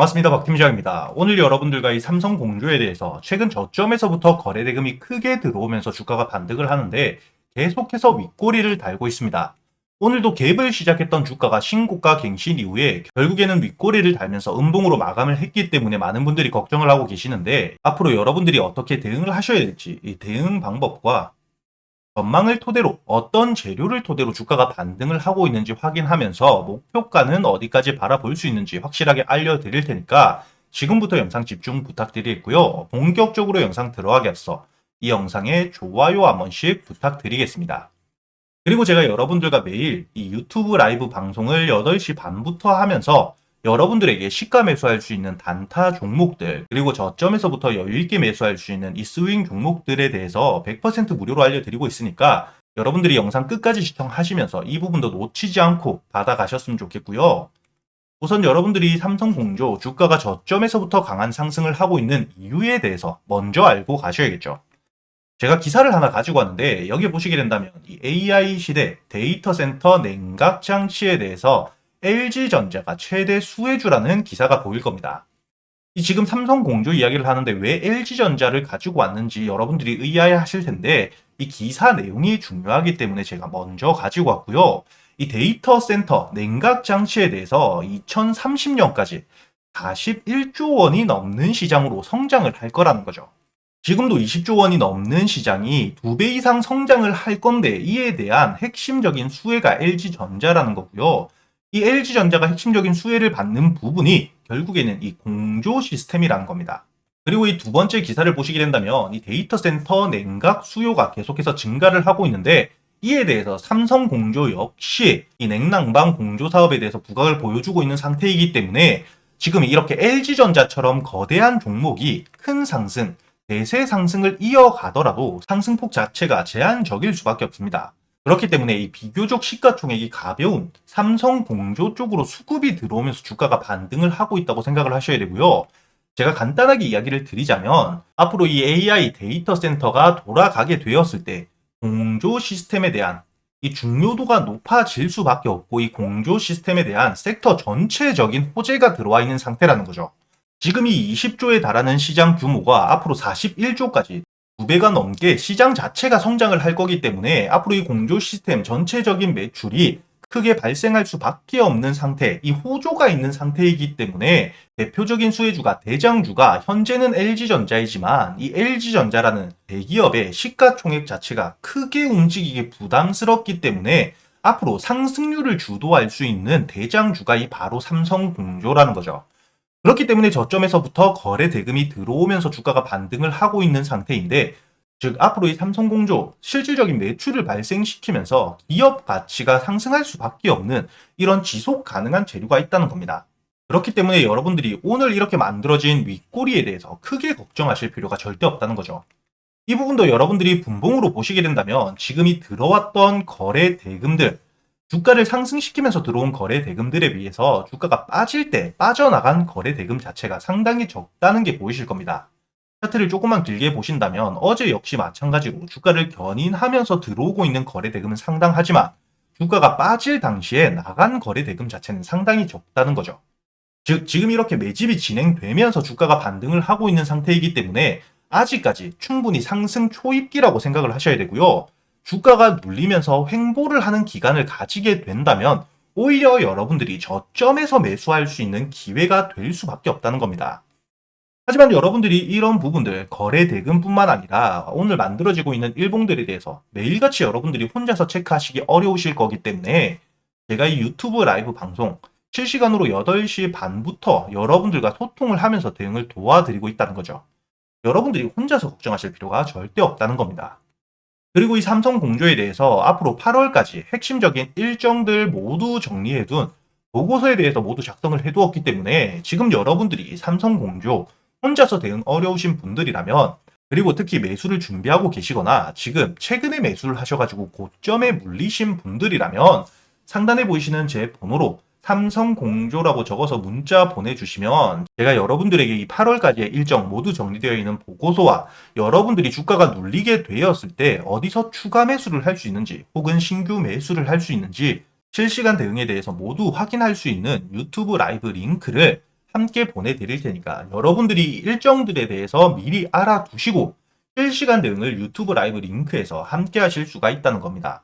반갑습니다. 박 팀장입니다. 오늘 여러분들과 이 삼성 공조에 대해서 최근 저점에서부터 거래 대금이 크게 들어오면서 주가가 반등을 하는데 계속해서 윗꼬리를 달고 있습니다. 오늘도 갭을 시작했던 주가가 신고가 갱신 이후에 결국에는 윗꼬리를 달면서 음봉으로 마감을 했기 때문에 많은 분들이 걱정을 하고 계시는데 앞으로 여러분들이 어떻게 대응을 하셔야 될지 이 대응 방법과 전망을 토대로 어떤 재료를 토대로 주가가 반등을 하고 있는지 확인하면서 목표가는 어디까지 바라볼 수 있는지 확실하게 알려드릴 테니까 지금부터 영상 집중 부탁드리겠고요. 본격적으로 영상 들어가기 앞서 이 영상에 좋아요 한 번씩 부탁드리겠습니다. 그리고 제가 여러분들과 매일 이 유튜브 라이브 방송을 8시 반부터 하면서 여러분들에게 시가 매수할 수 있는 단타 종목들 그리고 저점에서부터 여유있게 매수할 수 있는 이 스윙 종목들에 대해서 100% 무료로 알려드리고 있으니까 여러분들이 영상 끝까지 시청하시면서 이 부분도 놓치지 않고 받아가셨으면 좋겠고요. 우선 여러분들이 삼성공조 주가가 저점에서부터 강한 상승을 하고 있는 이유에 대해서 먼저 알고 가셔야겠죠. 제가 기사를 하나 가지고 왔는데 여기 보시게 된다면 이 AI 시대 데이터 센터 냉각 장치에 대해서 LG전자가 최대 수혜주라는 기사가 보일 겁니다. 이 지금 삼성 공조 이야기를 하는데 왜 LG전자를 가지고 왔는지 여러분들이 의아해 하실 텐데 이 기사 내용이 중요하기 때문에 제가 먼저 가지고 왔고요. 이 데이터 센터 냉각 장치에 대해서 2030년까지 41조 원이 넘는 시장으로 성장을 할 거라는 거죠. 지금도 20조 원이 넘는 시장이 두 배 이상 성장을 할 건데 이에 대한 핵심적인 수혜가 LG전자라는 거고요. 이 LG전자가 핵심적인 수혜를 받는 부분이 결국에는 이 공조 시스템이라는 겁니다. 그리고 이 두 번째 기사를 보시게 된다면 이 데이터 센터 냉각 수요가 계속해서 증가를 하고 있는데 이에 대해서 삼성 공조 역시 이 냉난방 공조 사업에 대해서 부각을 보여주고 있는 상태이기 때문에 지금 이렇게 LG전자처럼 거대한 종목이 큰 상승, 대세 상승을 이어가더라도 상승폭 자체가 제한적일 수밖에 없습니다. 그렇기 때문에 이 비교적 시가총액이 가벼운 삼성 공조 쪽으로 수급이 들어오면서 주가가 반등을 하고 있다고 생각을 하셔야 되고요. 제가 간단하게 이야기를 드리자면 앞으로 이 AI 데이터 센터가 돌아가게 되었을 때 공조 시스템에 대한 이 중요도가 높아질 수밖에 없고 이 공조 시스템에 대한 섹터 전체적인 호재가 들어와 있는 상태라는 거죠. 지금 이 20조에 달하는 시장 규모가 앞으로 41조까지 두 배가 넘게 시장 자체가 성장을 할 거기 때문에 앞으로 이 공조 시스템 전체적인 매출이 크게 발생할 수밖에 없는 상태, 이 호조가 있는 상태이기 때문에 대표적인 수혜주가 대장주가 현재는 LG전자이지만 이 LG전자라는 대기업의 시가총액 자체가 크게 움직이기 부담스럽기 때문에 앞으로 상승률을 주도할 수 있는 대장주가 이 바로 삼성공조라는 거죠. 그렇기 때문에 저점에서부터 거래 대금이 들어오면서 주가가 반등을 하고 있는 상태인데 즉 앞으로 이 삼성공조 실질적인 매출을 발생시키면서 기업 가치가 상승할 수밖에 없는 이런 지속 가능한 재료가 있다는 겁니다. 그렇기 때문에 여러분들이 오늘 이렇게 만들어진 윗꼬리에 대해서 크게 걱정하실 필요가 절대 없다는 거죠. 이 부분도 여러분들이 분봉으로 보시게 된다면 지금이 들어왔던 거래 대금들 주가를 상승시키면서 들어온 거래 대금들에 비해서 주가가 빠질 때 빠져나간 거래 대금 자체가 상당히 적다는 게 보이실 겁니다. 차트를 조금만 길게 보신다면 어제 역시 마찬가지로 주가를 견인하면서 들어오고 있는 거래 대금은 상당하지만 주가가 빠질 당시에 나간 거래 대금 자체는 상당히 적다는 거죠. 즉 지금 이렇게 매집이 진행되면서 주가가 반등을 하고 있는 상태이기 때문에 아직까지 충분히 상승 초입기라고 생각을 하셔야 되고요. 주가가 눌리면서 횡보를 하는 기간을 가지게 된다면 오히려 여러분들이 저점에서 매수할 수 있는 기회가 될 수밖에 없다는 겁니다. 하지만 여러분들이 이런 부분들 거래 대금뿐만 아니라 오늘 만들어지고 있는 일봉들에 대해서 매일같이 여러분들이 혼자서 체크하시기 어려우실 거기 때문에 제가 이 유튜브 라이브 방송 실시간으로 8시 반부터 여러분들과 소통을 하면서 대응을 도와드리고 있다는 거죠. 여러분들이 혼자서 걱정하실 필요가 절대 없다는 겁니다. 그리고 이 삼성 공조에 대해서 앞으로 8월까지 핵심적인 일정들 모두 정리해둔 보고서에 대해서 모두 작성을 해두었기 때문에 지금 여러분들이 삼성 공조 혼자서 대응 어려우신 분들이라면 그리고 특히 매수를 준비하고 계시거나 지금 최근에 매수를 하셔가지고 고점에 물리신 분들이라면 상단에 보이시는 제 번호로 삼성공조라고 적어서 문자 보내주시면 제가 여러분들에게 이 8월까지의 일정 모두 정리되어 있는 보고서와 여러분들이 주가가 눌리게 되었을 때 어디서 추가 매수를 할 수 있는지 혹은 신규 매수를 할 수 있는지 실시간 대응에 대해서 모두 확인할 수 있는 유튜브 라이브 링크를 함께 보내드릴 테니까 여러분들이 일정들에 대해서 미리 알아두시고 실시간 대응을 유튜브 라이브 링크에서 함께 하실 수가 있다는 겁니다.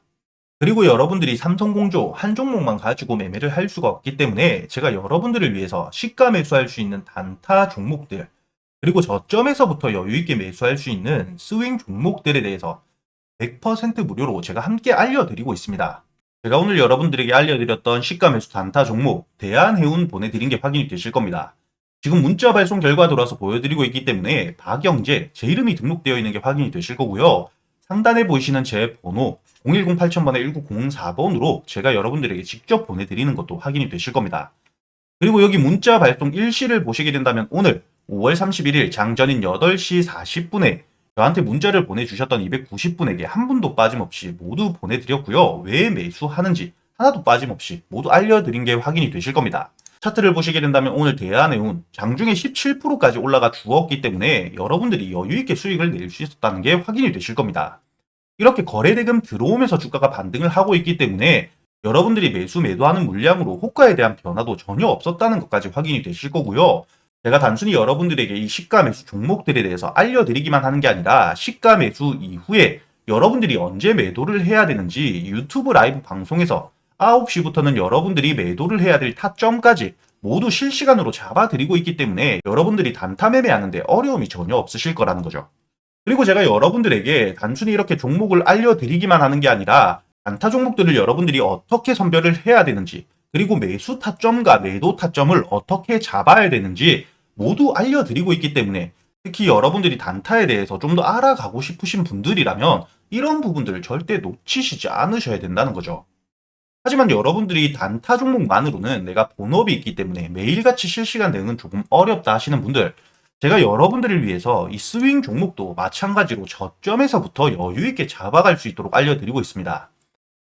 그리고 여러분들이 삼성공조 한 종목만 가지고 매매를 할 수가 없기 때문에 제가 여러분들을 위해서 시가 매수할 수 있는 단타 종목들 그리고 저점에서부터 여유있게 매수할 수 있는 스윙 종목들에 대해서 100% 무료로 제가 함께 알려드리고 있습니다. 제가 오늘 여러분들에게 알려드렸던 시가 매수 단타 종목 대한해운 보내드린 게 확인이 되실 겁니다. 지금 문자 발송 결과 들어와서 보여드리고 있기 때문에 박영재 제 이름이 등록되어 있는 게 확인이 되실 거고요. 상단에 보이시는 제 번호 010 8000번에 1904번으로 제가 여러분들에게 직접 보내드리는 것도 확인이 되실 겁니다. 그리고 여기 문자 발송 일시를 보시게 된다면 오늘 5월 31일 장전인 8시 40분에 저한테 문자를 보내주셨던 290분에게 한 분도 빠짐없이 모두 보내드렸고요. 왜 매수하는지 하나도 빠짐없이 모두 알려드린 게 확인이 되실 겁니다. 차트를 보시게 된다면 오늘 대한해운 장중에 17%까지 올라가 주었기 때문에 여러분들이 여유있게 수익을 낼 수 있었다는 게 확인이 되실 겁니다. 이렇게 거래대금 들어오면서 주가가 반등을 하고 있기 때문에 여러분들이 매수 매도하는 물량으로 호가에 대한 변화도 전혀 없었다는 것까지 확인이 되실 거고요. 제가 단순히 여러분들에게 이 시가 매수 종목들에 대해서 알려드리기만 하는 게 아니라 시가 매수 이후에 여러분들이 언제 매도를 해야 되는지 유튜브 라이브 방송에서 9시부터는 여러분들이 매도를 해야 될 타점까지 모두 실시간으로 잡아드리고 있기 때문에 여러분들이 단타 매매하는데 어려움이 전혀 없으실 거라는 거죠. 그리고 제가 여러분들에게 단순히 이렇게 종목을 알려드리기만 하는 게 아니라 단타 종목들을 여러분들이 어떻게 선별을 해야 되는지 그리고 매수 타점과 매도 타점을 어떻게 잡아야 되는지 모두 알려드리고 있기 때문에 특히 여러분들이 단타에 대해서 좀 더 알아가고 싶으신 분들이라면 이런 부분들을 절대 놓치시지 않으셔야 된다는 거죠. 하지만 여러분들이 단타 종목만으로는 내가 본업이 있기 때문에 매일같이 실시간 대응은 조금 어렵다 하시는 분들 제가 여러분들을 위해서 이 스윙 종목도 마찬가지로 저점에서부터 여유있게 잡아갈 수 있도록 알려드리고 있습니다.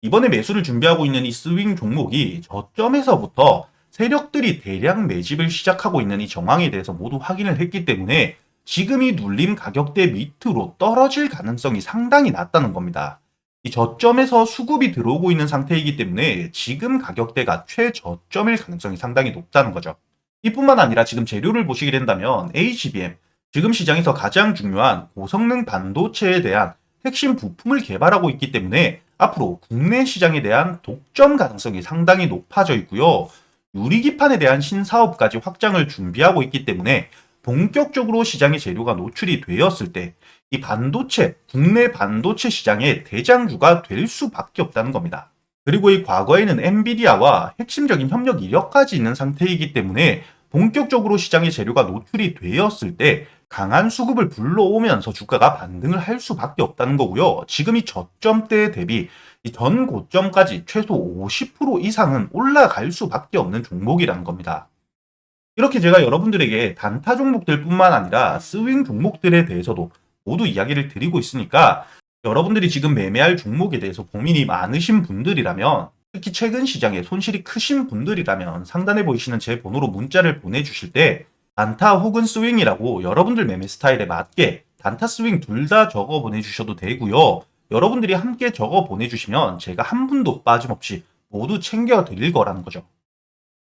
이번에 매수를 준비하고 있는 이 스윙 종목이 저점에서부터 세력들이 대량 매집을 시작하고 있는 이 정황에 대해서 모두 확인을 했기 때문에 지금 이 눌림 가격대 밑으로 떨어질 가능성이 상당히 낮다는 겁니다. 이 저점에서 수급이 들어오고 있는 상태이기 때문에 지금 가격대가 최저점일 가능성이 상당히 높다는 거죠. 이뿐만 아니라 지금 재료를 보시게 된다면 HBM, 지금 시장에서 가장 중요한 고성능 반도체에 대한 핵심 부품을 개발하고 있기 때문에 앞으로 국내 시장에 대한 독점 가능성이 상당히 높아져 있고요. 유리기판에 대한 신사업까지 확장을 준비하고 있기 때문에 본격적으로 시장의 재료가 노출이 되었을 때 이 반도체, 국내 반도체 시장의 대장주가 될 수밖에 없다는 겁니다. 그리고 이 과거에는 엔비디아와 핵심적인 협력 이력까지 있는 상태이기 때문에 본격적으로 시장의 재료가 노출이 되었을 때 강한 수급을 불러오면서 주가가 반등을 할 수밖에 없다는 거고요. 지금 이 저점대 대비 이전 고점까지 최소 50% 이상은 올라갈 수밖에 없는 종목이라는 겁니다. 이렇게 제가 여러분들에게 단타 종목들 뿐만 아니라 스윙 종목들에 대해서도 모두 이야기를 드리고 있으니까 여러분들이 지금 매매할 종목에 대해서 고민이 많으신 분들이라면 특히 최근 시장에 손실이 크신 분들이라면 상단에 보이시는 제 번호로 문자를 보내주실 때 단타 혹은 스윙이라고 여러분들 매매 스타일에 맞게 단타 스윙 둘 다 적어 보내주셔도 되고요. 여러분들이 함께 적어 보내주시면 제가 한 분도 빠짐없이 모두 챙겨 드릴 거라는 거죠.